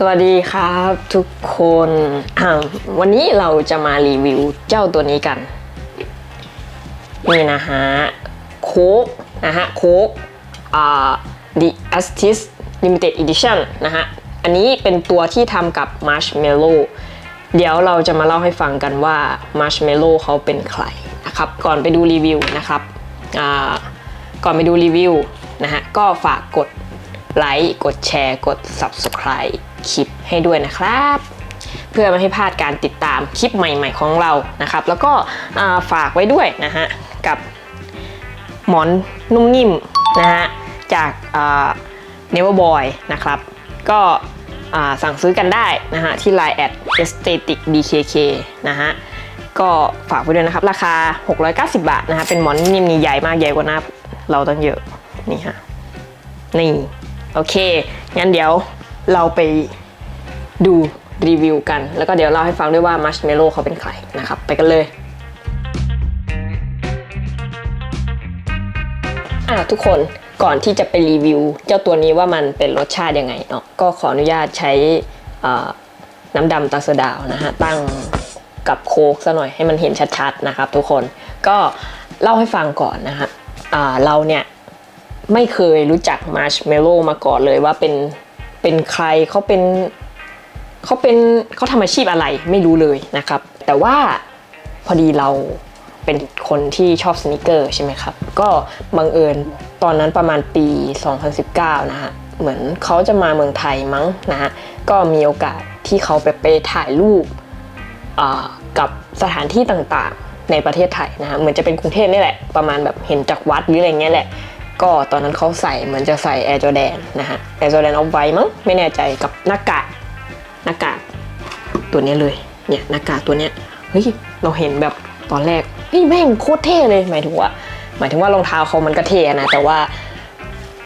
สวัสดีครับทุกคน วันนี้เราจะมารีวิวเจ้าตัวนี้กัน นี่นะฮะ โค้กนะฮะ โค้กอ่า The Astis Limited Edition นะฮะ อันนี้เป็นตัวที่ทำกับ Marshmallow เดี๋ยวเราจะมาเล่าให้ฟังกันว่า Marshmallow เขาเป็นใครนะครับ ก่อนไปดูรีวิวนะครับ อ่า ก่อนไปดูรีวิวนะฮะ ก็ฝากกดไลค์ กดแชร์ กด Subscribe คลิปให้ด้วยนะครับ เพื่อไม่ให้พลาดการติดตามคลิปใหม่ ๆของเรานะครับ แล้วก็ฝากไว้ด้วยนะฮะกับหมอนนุ่มนิ่มนะฮะจากเนเวอร์บอยนะครับ ก็สั่งซื้อกันได้นะฮะที่ Line แอด aesthetic bkk นะฮะก็ฝากไว้ด้วยนะครับ ราคา 690 บาทนะฮะเป็นหมอนนิ่มนี่ใหญ่มากใหญ่กว่าหน้าเราตั้งเยอะ นี่ฮะนี่ โอเค งั้นเดี๋ยว เราไปดูรีวิวกัน แล้วก็เดี๋ยวเล่าให้ฟังด้วยว่ามัชเมลโล่เขาเป็นใครนะครับ ไปกันเลยอะทุกคนก่อนที่จะไปรีวิว เจ้าตัวนี้ว่ามันเป็นรสชาติยังไงเนาะก็ขออนุญาตใช้น้ำดำตาสดาวนะฮะตั้งกับโค้กซะหน่อยให้มันเห็นชัดๆนะครับ ทุกคนก็เล่าให้ฟังก่อนนะฮะเราเนี่ยไม่เคยรู้จักมาร์ชเมลโล่มาก่อนเลยว่าเป็น เป็นใครเขาเป็นเขาเป็นเขาทำอาชีพอะไรไม่รู้เลยนะครับ แต่ว่าพอดีเราเป็นคนที่ชอบสนิเกอร์ใช่ไหมครับ ก็บังเอิญตอนนั้นประมาณปี 2019 นะฮะเหมือนเขาจะมาเมืองไทยมั้งนะฮะก็มีโอกาสที่เขาไปไปถ่ายรูปกับสถานที่ต่างๆในประเทศไทยนะฮะเหมือนจะเป็นกรุงเทพนี่แหละประมาณแบบเห็นจากวัดหรืออะไรเงี้ยแหละ ก็ตอนนั้นเขาใส่เหมือนจะใส่ Air Jordan นะฮะ Air Jordan Off White มั้งไม่แน่ใจกับหน้ากากหน้ากากตัวนี้เลยเนี่ยหน้ากากตัวเนี้ยเฮ้ยเราเห็นแบบตอนแรกเฮ้ยแม่งโคตรเท่เลยหมายถึงว่า หมายถึงว่ารองเท้าเขามันก็เท่นะแต่ว่า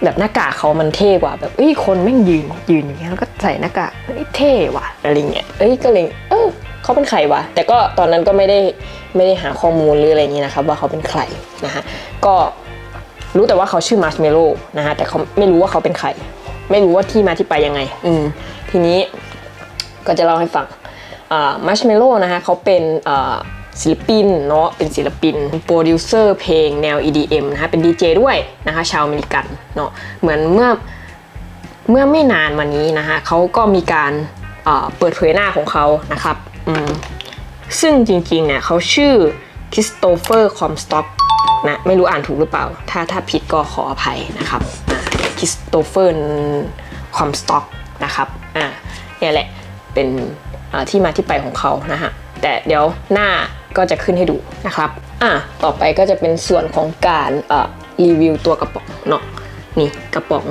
แบบหน้ากากเขามันเท่กว่าแบบเอ้ยคนแม่งยืนยืนอย่างเงี้ยแล้วก็ใส่หน้ากากเฮ้ยเท่ว่ะอะไรเงี้ยเอ้ยก็เลยเออเขาเป็นใครวะแต่ก็ตอนนั้นก็ไม่ได้ไม่ได้หาข้อมูลหรืออะไรอย่างงี้นะครับว่าเขาเป็นใครนะฮะก็ รู้แต่ว่าเขาชื่อมาร์ชเมลโล่นะฮะแต่เขาไม่รู้ว่าเขาเป็นใคร ไม่รู้ว่าที่มาที่ไปยังไง อืมทีนี้ก็จะเล่าให้ฟังมาร์ชเมลโล่นะฮะเขาเป็นศิลปินเนาะเป็นศิลปินโปรดิวเซอร์เพลงแนว EDM นะฮะเป็นดีเจด้วยนะคะชาวอเมริกันเนาะเหมือนเมื่อเมื่อไม่นานมานี้นะคะเขาก็มีการเปิดเผยหน้าของเขานะครับซึ่งจริงๆเนี่ยเขาชื่อคริสโตเฟอร์คอมสต็อก นะไม่รู้อ่านถูกหรือเปล่า ถ้าถ้าผิดก็ขออภัยนะครับคริสโตเฟอร์คอมสต็อกนะครับอ่าเนี่ยแหละเป็นอ่าที่มาที่ไปของเขานะฮะแต่เดี๋ยวหน้าก็จะขึ้นให้ดูนะครับอะต่อไปก็จะเป็นส่วนของการเอ่อรีวิวตัวกระป๋องเนาะนี่กระป๋อง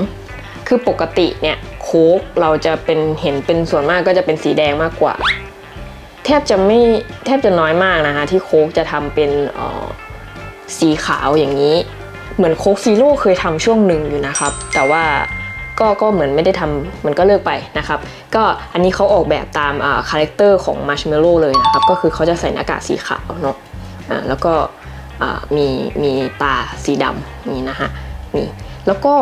คือปกติเนี่ยโค้กเราจะเป็นเห็นเป็นส่วนมากก็จะเป็นสีแดงมากกว่า แทบจะไม่แทบจะน้อยมากนะคะที่โค้กจะทำเป็นเอ่อ สีขาวอย่างนี้ เหมือนโค้กซีโร่เคยทำช่วงหนึ่งอยู่นะครับ แต่ว่าก็ก็เหมือนไม่ได้ทำมันก็เลิกไปนะครับ ก็อันนี้เขาออกแบบตามคาแรคเตอร์ของมาร์ชเมลโล่เลยนะครับ ก็คือเขาจะใส่หน้ากากสีขาวเนาะอ่าแล้วก็อ่ามีมีตาสีดำนี่นะฮะนี่แล้วก็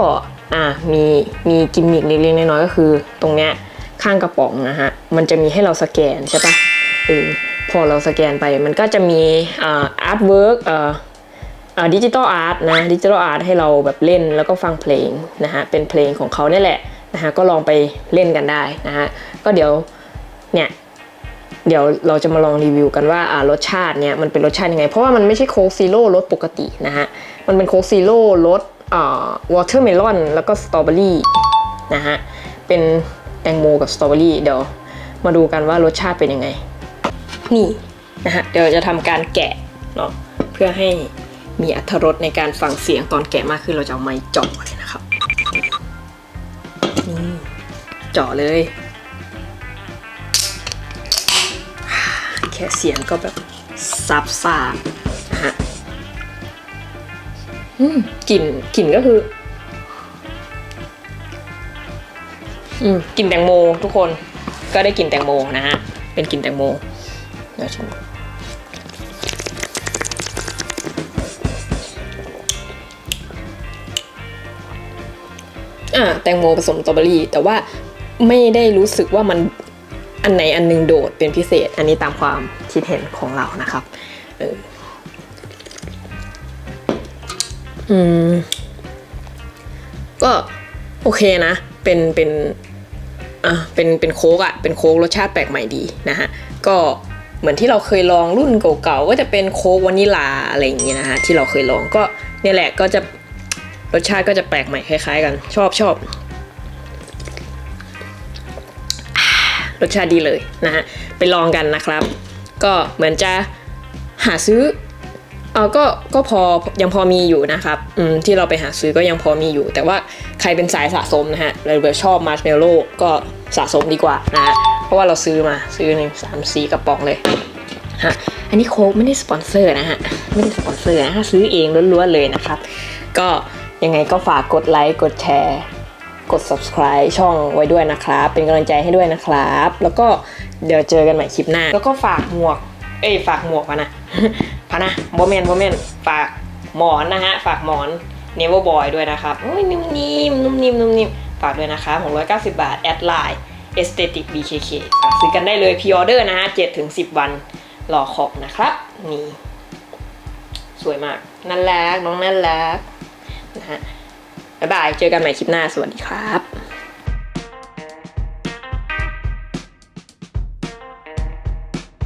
อ่ามีมีกิมมิคเล็กๆน้อยๆก็คือ ตรงเนี้ยข้างกระป๋องนะฮะมันจะมีให้เราสแกนใช่ปะเออพอเราสแกนไปมันก็จะมีอ่าอาร์ตเวิร์กอ่า ดิจิตอลอาร์ตนะดิจิตอลอาร์ตให้เราแบบเล่นแล้วก็ฟังเพลงนะฮะเป็นเพลงของเขาเนี่ยแหละนะฮะก็ลองไปเล่นกันได้นะฮะก็เดี๋ยวเนี่ยเดี๋ยวเราจะมาลองรีวิวกันว่าอ่ารสชาติเนี่ยมันเป็นรสชาติยังไง เพราะว่ามันไม่ใช่โค้กซีโร่รสปกตินะฮะมันเป็นโค้กซีโร่รสอ่าวอเตอร์เมลอนแล้วก็สตรอเบอรี่นะฮะเป็นแตงโมกับสตรอเบอรี่เดี๋ยวมาดูกันว่ารสชาติเป็นยังไง นี่นะฮะเดี๋ยวจะทำการแกะเนาะเพื่อให้ มีอรรถรสในการฟังเสียงตอนแกะมากขึ้นเราจะเอาไม้จาะเลยนะครับนี่จาะเลยแค่เสียงก็แบบซับซ่านฮะกลิ่นกลิ่นก็คือ อืมกลิ่นแตงโมทุกคนก็ได้กลิ่นแตงโมนะฮะเป็นกลิ่นแตงโมเดี๋ยวชิม อ่าแตงโมผสมสตรอเบอรี่ แต่ว่าไม่ได้รู้สึกว่ามันอันไหนอันหนึงโดดเป็นพิเศษ อันนี้ตามความคิดเห็นของเรานะครับเอออืมก็โอเคนะ เป็นเป็นอะเป็นเป็นโค้กอะเป็นโค้กรสชาติแปลกใหม่ดีนะฮะก็เหมือนที่เราเคยลองรุ่นเก่าๆก็จะเป็นโค้กวานิลาอะไรอย่างเงี้ยนะฮะที่เราเคยลองก็เนี่ยแหละก็จะ รสชาติก็จะแปลกใหม่คล้ายๆกัน ชอบชอบรสชาติดีเลยนะฮะไปลองกันนะครับ ก็เหมือนจะหาซื้อเออก็ก็พอยังพอมีอยู่นะครับอืมที่เราไปหาซื้อก็ยังพอมีอยู่ แต่ว่าใครเป็นสายสะสมนะฮะเราแบบชอบมาร์ชเมลโล่ก็สะสมดีกว่านะฮะเพราะว่าเราซื้อมาซื้อหนึ่งสามสี่กระป๋องเลยฮะอันนี้โค้กไม่ได้สปอนเซอร์นะฮะไม่ได้สปอนเซอร์นะฮะซื้อเองล้วนๆเลยนะครับ ก็ ยังไงก็ฝากกดไลค์กดแชร์ กด subscribe ช่องไว้ด้วยนะครับ เป็นกำลังใจให้ด้วยนะครับ แล้วก็เดี๋ยวเจอกันใหม่คลิปหน้า แล้วก็ฝากหมวก เอ้ยฝากหมวกมานะพะนะโมเมนโมเมนฝากหมอนนะฮะ ฝากหมอน n e v e r Boy ด้วยนะครับโอ้ยนุ่มนิ่มนุ่มนิ่มนุ่มนิ่มฝากด้วยนะคะ690 บาท แอดไลน์ aesthetic bkk ซื้อกันได้เลยพ r ออเดอร์นะฮะ7-10วันรอขอบนะครับ นี่ สวยมากน่ารักน้องน่ารัก นะฮะบ๊ายบาย เจอกันใหม่คลิปหน้า สวัสดีครับ